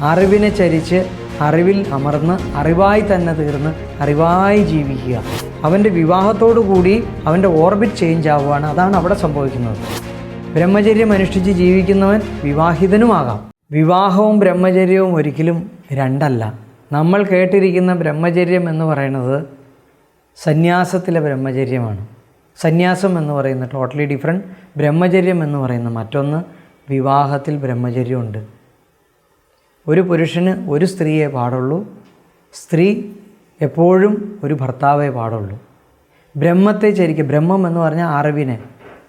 അറിവിനെ ചരിച്ച് അറിവിൽ അമർന്ന് അറിവായി തന്നെ തീർന്ന് അറിവായി ജീവിക്കുക. അവന്റെ വിവാഹത്തോടു കൂടി അവന്റെ ഓർബിറ്റ് ചേഞ്ച് ആവുകയാണ്. അതാണ് അവിടെ സംഭവിക്കുന്നത്. ബ്രഹ്മചര്യം അനുഷ്ഠിച്ച് ജീവിക്കുന്നവൻ വിവാഹിതനുമാകാം. വിവാഹവും ബ്രഹ്മചര്യവും ഒരിക്കലും രണ്ടല്ല. നമ്മൾ കേട്ടിരിക്കുന്ന ബ്രഹ്മചര്യം എന്ന് പറയുന്നത് സന്യാസത്തിലെ ബ്രഹ്മചര്യമാണ്. സന്യാസം എന്ന് പറയുന്ന ടോട്ടലി ഡിഫറെന്റ് ബ്രഹ്മചര്യം എന്ന് പറയുന്ന മറ്റൊന്ന് വിവാഹത്തിൽ ബ്രഹ്മചര്യമുണ്ട്. ഒരു പുരുഷന് ഒരു സ്ത്രീയെ പാടുള്ളൂ സ്ത്രീ എപ്പോഴും ഒരു ഭർത്താവേ പാടുള്ളൂ. ബ്രഹ്മത്തെ ചരിക്കുക ബ്രഹ്മം എന്ന് പറഞ്ഞാൽ അറിവിനെ.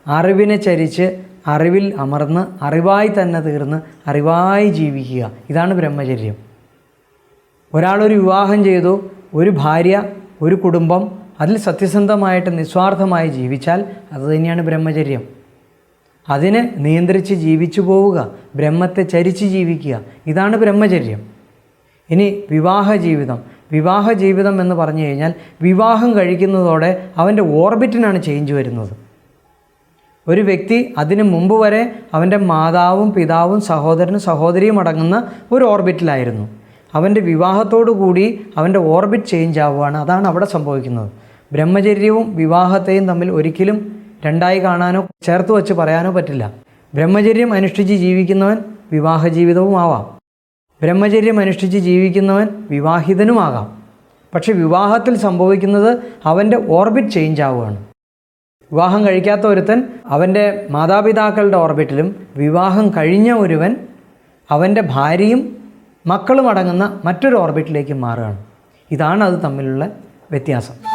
അറിവിനെ ചരിച്ച് അറിവിൽ അമർന്ന് അറിവായി തന്നെ തീർന്ന് അറിവായി ജീവിക്കുക. ഇതാണ് ബ്രഹ്മചര്യം. ഒരാളൊരു വിവാഹം ചെയ്തു ഒരു ഭാര്യ ഒരു കുടുംബം അതിൽ സത്യസന്ധമായിട്ട് നിസ്വാർത്ഥമായി ജീവിച്ചാൽ അത് തന്നെയാണ് ബ്രഹ്മചര്യം. അതിനെ നിയന്ത്രിച്ച് ജീവിച്ചു പോവുക ബ്രഹ്മത്തെ ചരിച്ച് ജീവിക്കുക. ഇതാണ് ബ്രഹ്മചര്യം. ഇനി വിവാഹ ജീവിതം. വിവാഹ ജീവിതം എന്ന് പറഞ്ഞു കഴിഞ്ഞാൽ വിവാഹം കഴിക്കുന്നതോടെ അവന്റെ ഓർബിറ്റിനാണ് ചേഞ്ച് വരുന്നത്. ഒരു വ്യക്തി അതിനു മുമ്പ് വരെ അവന്റെ മാതാവും പിതാവും സഹോദരനും സഹോദരിയും അടങ്ങുന്ന ഒരു ഓർബിറ്റിലായിരുന്നു. അവന്റെ കൂടി അവന്റെ ഓർബിറ്റ് ചേഞ്ച് ആവുകയാണ്. അതാണ് അവിടെ സംഭവിക്കുന്നത്. ബ്രഹ്മചര്യവും വിവാഹത്തെയും തമ്മിൽ ഒരിക്കലും രണ്ടായി കാണാനോ ചേർത്ത് വച്ച് പറയാനോ പറ്റില്ല. ബ്രഹ്മചര്യം അനുഷ്ഠിച്ച് ജീവിക്കുന്നവൻ വിവാഹ ജീവിതവും ആവാം ബ്രഹ്മചര്യം അനുഷ്ഠിച്ച് ജീവിക്കുന്നവൻ വിവാഹിതനുമാകാം. പക്ഷെ വിവാഹത്തിൽ സംഭവിക്കുന്നത് അവന്റെ ഓർബിറ്റ് ചേഞ്ച് ആവുകയാണ് വിവാഹം കഴിക്കാത്ത ഒരുത്തൻ അവന്റെ മാതാപിതാക്കളുടെ ഓർബിറ്റിലും വിവാഹം കഴിഞ്ഞ ഒരുവൻ അവന്റെ ഭാര്യയും മക്കളും അടങ്ങുന്ന മറ്റൊരു ഓർബിറ്റിലേക്ക് മാറുകയാണ്. ഇതാണ് അത് തമ്മിലുള്ള വ്യത്യാസം.